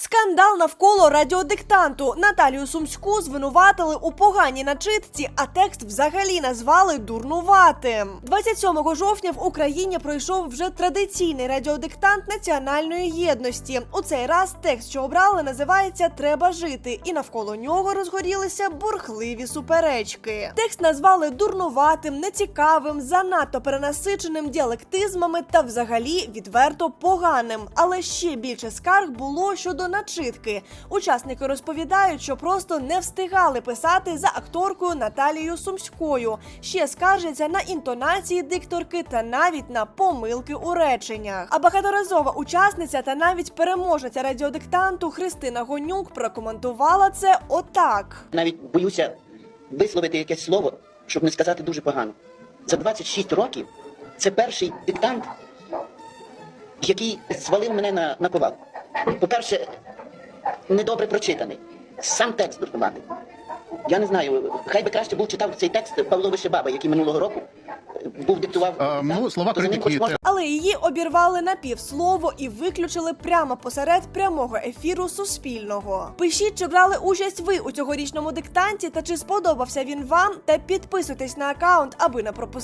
Скандал навколо радіодиктанту. Наталію Сумську звинуватили у поганій начитці, а текст взагалі назвали дурнуватим. 27 жовтня в Україні пройшов вже традиційний радіодиктант національної єдності. У цей раз текст, що обрали, називається Треба жити, і навколо нього розгорілися бурхливі суперечки. Текст назвали дурнуватим, нецікавим, занадто перенасиченим діалектизмами та взагалі відверто поганим. Але ще більше скарг було щодо начитки. Учасники розповідають, що просто не встигали писати за акторкою Наталією Сумською. Ще скаржаться на інтонації дикторки та навіть на помилки у реченнях. А багаторазова учасниця та навіть переможниця радіодиктанту Христина Гонюк прокоментувала це отак. навіть боюся висловити якесь слово, щоб не сказати дуже погано. За 26 років це перший диктант, який звалив мене на, на повал. По-перше, недобре прочитаний. Сам текст дурнуватий. Я не знаю, хай би краще був читав цей текст Павло Вишебаба, який минулого року е, був диктував. А, ну, слова критики хоч можна Але її обірвали на півслово і виключили прямо посеред прямого ефіру Суспільного. Пишіть, чи брали участь ви у цьогорічному диктанті та чи сподобався він вам, та підписуйтесь на аккаунт, аби не пропускати